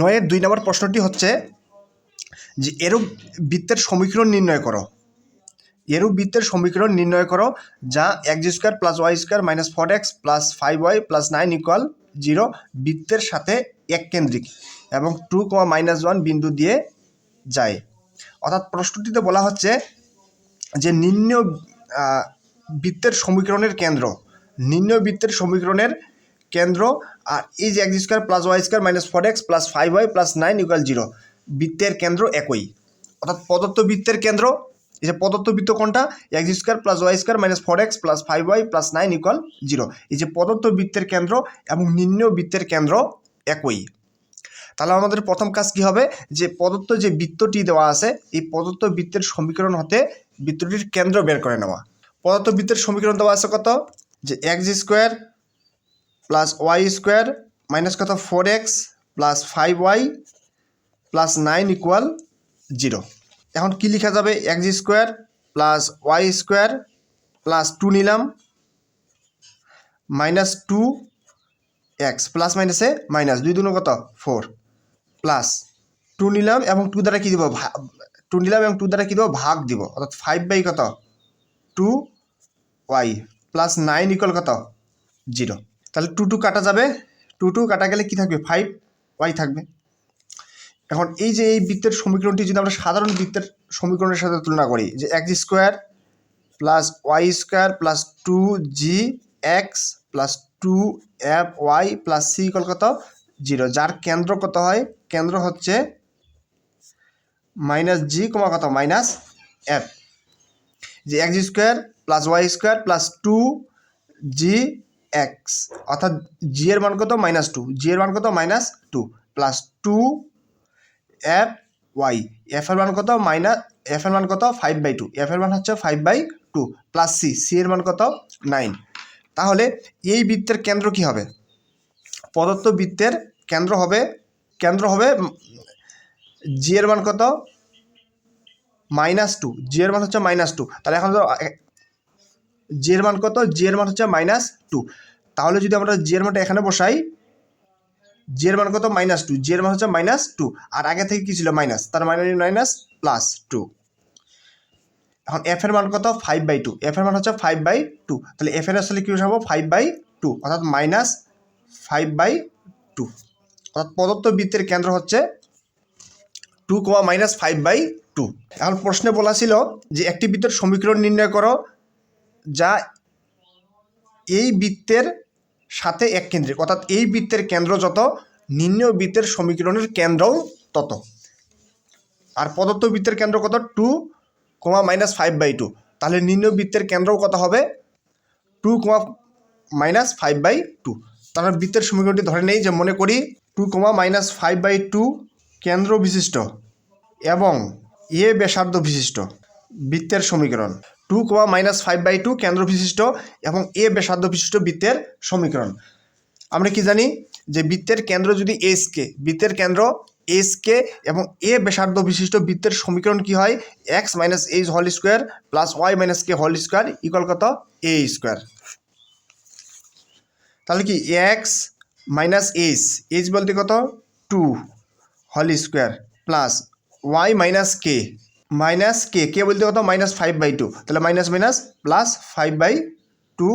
নয়ের দুই নম্বর প্রশ্নটি হচ্ছে যে এরূপ বৃত্তের সমীকরণ নির্ণয় করো। এরূপ বৃত্তের সমীকরণ নির্ণয় করো যা x square plus y square minus four x plus five y plus nine equal zero বৃত্তের সাথে এক কেন্দ্রিক এবং টু কমা মাইনাস ওয়ান বিন্দু দিয়ে যায়। অর্থাৎ প্রশ্নটিতে বলা হচ্ছে যে নিম্ন বৃত্তের সমীকরণের কেন্দ্র, নিম্ন বৃত্তের সমীকরণের কেন্দ্র, আর যে x square plus y square minus four x plus five y plus nine equal zero বৃত্তের কেন্দ্র একই। অর্থাৎ প্রদত্ত বৃত্তের কেন্দ্র, এই যে প্রদত্ত বৃত্ত কোনটা? X square plus y square minus four x plus five y plus nine equal zero এই যে প্রদত্ত বৃত্তের কেন্দ্র এবং নিম্ন বৃত্তের কেন্দ্র একই। তাহলে আমাদের প্রথম কাজ কি হবে? যে প্রদত্ত যে বৃত্তটি দেওয়া আছে, এই প্রদত্ত বৃত্তের সমীকরণ হতে বৃত্তটির কেন্দ্র বের করে নেওয়া। প্রদত্ত সমীকরণ দেওয়া আছে কত? যে x square plus y square minus কত? Four x plus five y plus nine equal zero এখন কি লেখা যাবে? X square plus y square plus two নিলাম। মাইনাস টু এক্স প্লাস মাইনাসে মাইনাস দুই দুনো কত? ফোর প্লাস টু নিলাম এবং টু দ্বারা কী দিব? টু নিলাম এবং টু দ্বারা কী দেবো? ভাগ দিব। অর্থাৎ ফাইভ বাই কত? Two y plus nine equal কত? জিরো তাহলে টু টু কাটা যাবে। টু টু কাটা গেলে কি থাকবে? ফাইভ ওয়াই থাকবে। এখন এই যে এই বৃত্তের সমীকরণটি যদি আমরা সাধারণ বৃত্তের সমীকরণের সাথে তুলনা করি, যে x square plus y square plus two g x plus two f y plus c কত? জিরো যার কেন্দ্র কত হয়? কেন্দ্র হচ্ছে মাইনাস জি কমা কত? মাইনাস এফ যে x square plus y square plus two g x অর্থাৎ জি এর মান কত? মাইনাস টু জি এর মান কত? Minus two plus two f y f এর মান কত? মাইনাস এফ এর মান কত? ফাইভ বাই টু এফ এর মান হচ্ছে five by two plus c c এর মান কত? নাইন তাহলে এই বৃত্তের কেন্দ্র কি হবে? প্রদত্ত বৃত্তের কেন্দ্র হবে কেন্দ্র হবে জি এর মান কত? মাইনাস টু জি এর মান হচ্ছে মাইনাস টু তাহলে এখন তো জি এর মান কত? জি এর মান হচ্ছে মাইনাস টু তাহলে যদি আমরা জি এর মানটা এখানে বসাই জি এর মান কত? মাইনাস টু জি এর মান হচ্ছে মাইনাস টু আর আগে থেকে কি ছিল? মাইনাস তার মানে মাইনাস প্লাস টু এখন এফ এর মান কত? ফাইভ বাই টু এফ এর মান হচ্ছে ফাইভ বাই টু তাহলে এফ এর আসলে কি বসাবো? ফাইভ বাই টু অর্থাৎ মাইনাস ফাইভ বাই টু অর্থাৎ প্রদত্ত বৃত্তের কেন্দ্র হচ্ছে two comma minus five by two এখন প্রশ্নে বলা ছিল যে একটি বৃত্তের সমীকরণ নির্ণয় করো। এই বৃত্তের সাথে এক কেন্দ্রিক অর্থাৎ এই বৃত্তের কেন্দ্র যত, নিম্ন বৃত্তের সমীকরণের কেন্দ্রও তত। আর প্রদত্ত বৃত্তের কেন্দ্র কত? Two comma minus five by two. তাহলে নিম্ন বৃত্তের কেন্দ্রও কত হবে? Two comma minus five by two. তাহলে বৃত্তের সমীকরণটি ধরে নেই যে মনে করি two comma minus five by two কেন্দ্র বিশিষ্ট এবং এ ব্যাসার্ধ বিশিষ্ট বৃত্তের সমীকরণ। Two comma minus five by two কেন্দ্র বিশিষ্ট এবং এ ব্যাসার্ধ বিশিষ্ট বৃত্তের সমীকরণ। আমরা কি জানি যে বৃত্তের কেন্দ্র যদি এস কে, বৃত্তের কেন্দ্র এস কে এবং এ ব্যাসার্ধ বিশিষ্ট বৃত্তের সমীকরণ কি হয়? X minus h whole square plus y minus k whole square equal কত? A square. তাহলে কি এক্স মাইনাস এইচ এইচ বলতে কত? Two whole square plus y minus k minus k k বলতে কত? মাইনাস ফাইভ বাই টু তাহলে minus minus plus five by two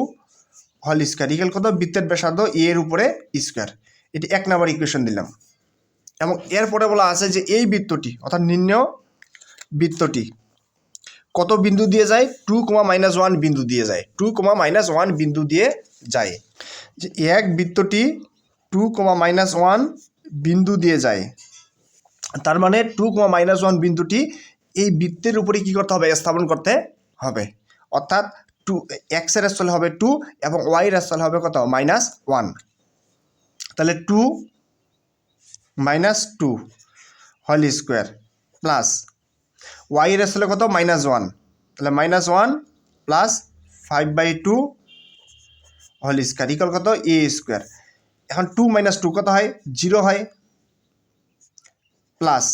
whole square equal কত? বৃত্তের ব্যাসার্ধ এর উপরে স্কোয়ার এটি এক নাম্বার ইকুয়েশন দিলাম। এবং এরপরে বলা আছে যে এই বৃত্তটি, অর্থাৎ নিম্ন বৃত্তটি, কত বিন্দু দিয়ে যায়? টু কমা মাইনাস ওয়ান বিন্দু দিয়ে যায়। টু কমা মাইনাস ওয়ান বিন্দু দিয়ে যায়। যে এক বৃত্তটি টু কমা মাইনাস ওয়ান বিন্দু দিয়ে যায়। তার মানে টু কমা মাইনাস ওয়ান বিন্দুটি এই বৃত্তের উপরে কী করতে হবে? স্থাপন করতে হবে। অর্থাৎ টু এক্সের স্থলে হবে টু এবং ওয়াইয়ের স্থলে হবে কত? মাইনাস ওয়ান তাহলে two minus two whole square plus ওয়াইয়ের স্থলে কত? মাইনাস ওয়ান তাহলে minus one plus five by two whole square equal কত? এ স্কোয়ার এখন টু মাইনাস টু কত হয়? জিরো হয়। প্লাস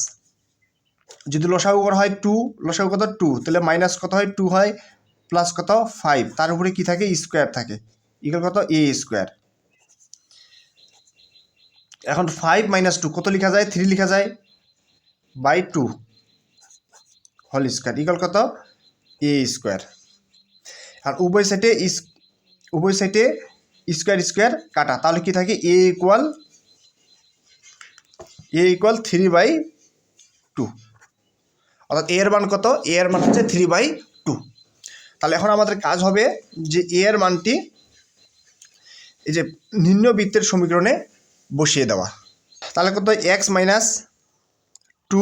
যদি লসাগু করা হয় টু লসাগু কত টু তাহলে মাইনাস কত হয়? টু হয় প্লাস কত? ফাইভ তার উপরে কি থাকে? স্কোয়ার থাকে। ইকুয়াল কত? এ স্কোয়ার এখন ফাইভ মাইনাস টু কত লেখা যায়? থ্রি লেখা যায়। By two whole square equal কত? এ স্কোয়ার আর উভয় সাইডে উভয় সাইডে স্কোয়ার স্কোয়ার কাটা। তাহলে কি থাকে? A equal a equal three by two অর্থাৎ এ এর মান কত? এ এর মান হচ্ছে থ্রি বাই টু তাহলে এখন আমাদের কাজ হবে যে এ এর মানটি এই যে নিম্ন বৃত্তের সমীকরণে বসিয়ে দেওয়া। তাহলে কত x minus two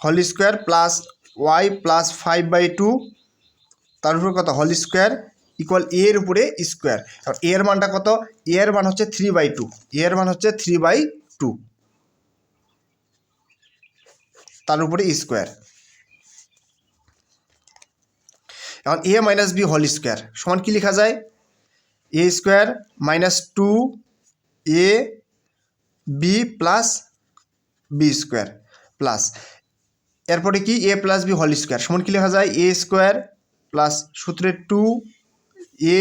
whole square plus y plus five by two তার উপর কত? হোল স্কোয়ার ইকুয়াল এ এর উপরে স্কোয়ার এর মানটা কত? এ এর মান হচ্ছে থ্রি বাই টু এর মান হচ্ছে থ্রি বাই টু তার উপরে স্কোয়ার এখন a minus b whole square সমান কি লেখা যায়? A square minus two a b plus b square plus এরপরে কি? A plus b whole square সমান কি লেখা যায়? এ স্কোয়ার প্লাস সূত্রের টু এ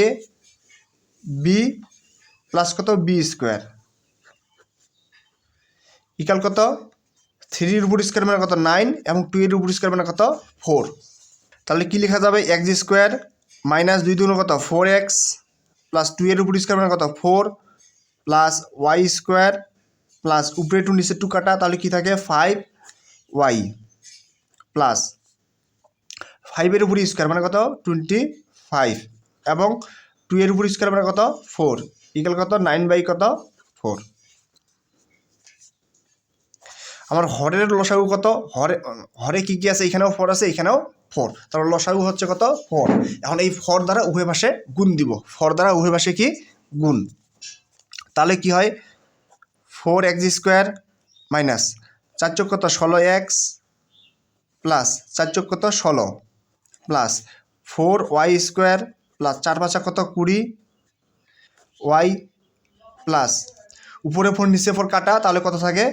বি প্লাস কত? বি স্কোয়ার ইকাল কত? থ্রির উপর স্কোয়ার মানে কত নাইন এবং টু এর উপর স্কোয়ার মানে কত ফোর তাহলে কি লেখা যাবে? এক্স স্কোয়ার মাইনাস দুই দুগুণ কত? ফোর এক্স প্লাস টু এর উপর স্কোয়ার মানে কত? Four plus y square plus উপরে টু নিচে টু কাটা, তাহলে কি থাকে? ফাইভ ওয়াই প্লাস ফাইভের উপর স্কোয়ার মানে কত? টোয়েন্টি ফাইভ এবং টু এর উপর স্কোয়ার মানে কত? ফোর ইকাল কত? নাইন বাই কত? ফোর আমার হরের লসাগু কত? হরে হরে কী কী আছে? এখানেও ফোর আছে, এখানেও ফোর। তারপর লসাগু হচ্ছে কত? ফোর। এখন এই ফর দ্বারা উভয় পাশে গুণ দিব। ফর দ্বারা উভয় পাশে কি? গুণ। তাহলে কি হয়? ফোর এক্স স্কোয়ার মাইনাস চার চোখ কত? ষোলো এক্স প্লাস চার চোখ কত? ষোলো plus four y square plus চার পাঁচা কত? কুড়ি ওয়াই প্লাস। উপরে ফোর, নিচে ফোর কাটা, তাহলে কত থাকে?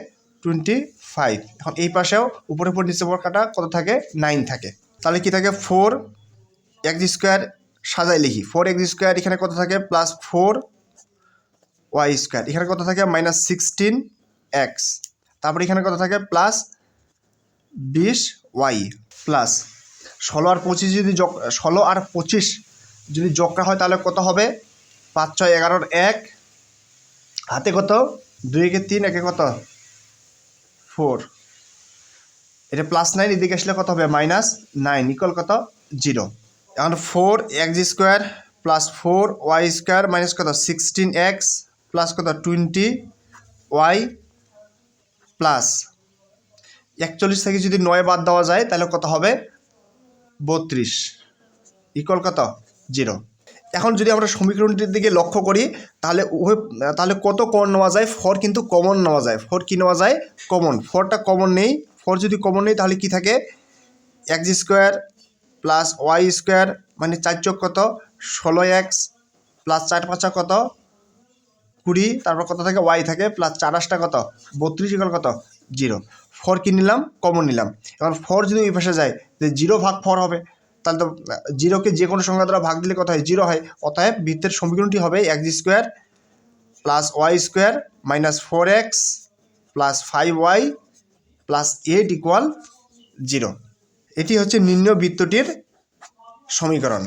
টোয়েন্টি ফাইভ এখন এই পাশেও উপরে উপর নিচে ফোর কাটা কত থাকে? নাইন থাকে। তাহলে কি থাকে? ফোর এক্স স্কোয়ার সাজাই লিখি। ফোর এক্স স্কোয়ার এখানে কত থাকে? প্লাস ফোর ওয়াই স্কোয়ার এখানে কত থাকে? মাইনাস সিক্সটিন এক্স তারপরে এখানে কত থাকে? প্লাস বিশ ওয়াই প্লাস ষোলো আর পঁচিশ যদি যোগ, ষোলো আর পঁচিশ যদি যোগটা হয়, তাহলে কত হবে? পাঁচ, ছয়, এগারোর এক। হাতে কত? দুই একে তিন, একে কত? ফোর। এটা প্লাস নাইন এদিকে আসলে কত হবে? মাইনাস নাইন ইকুয়াল কত? জিরো এখন four x square plus four y square minus কত? সিক্সটিন এক্স প্লাস কত? টোয়েন্টি ওয়াই প্লাস একচল্লিশ থেকে যদি নয় বাদ দেওয়া যায়, তাহলে কত হবে? বত্রিশ। ইকুয়াল কত? জিরো এখন যদি আমরা সমীকরণটির দিকে লক্ষ্য করি, তাহলে উভয়, তাহলে কত কমন নেওয়া যায়? ফোর কিন্তু কমন নেওয়া যায়। ফোর কী নেওয়া যায়? কমন ফোরটা কমন নেই। ফোর যদি কমন নেই, তাহলে কি থাকে? X square plus y square মানে চার চোখ কত? ষোলো এক্স প্লাস চার পাঁচা কত? কুড়ি। তারপর কত থাকে? ওয়াই থাকে। প্লাস চার আশটা কত? বত্রিশ ইকাল কত? জিরো ফোর কি নিলাম? কমন নিলাম। এবার ফোর যদি ওই পাশে যায় যে জিরো ভাগ ফোর হবে। তাহলে তো, জিরোকে যে কোনো সংখ্যা দ্বারা ভাগ দিলে কত হয়, জিরো হয়। অতএব বৃত্তের সমীকরণটি হবে x square plus y square minus four x plus five y plus eight equal zero এটি হচ্ছে নিম্ন বৃত্তটির সমীকরণ।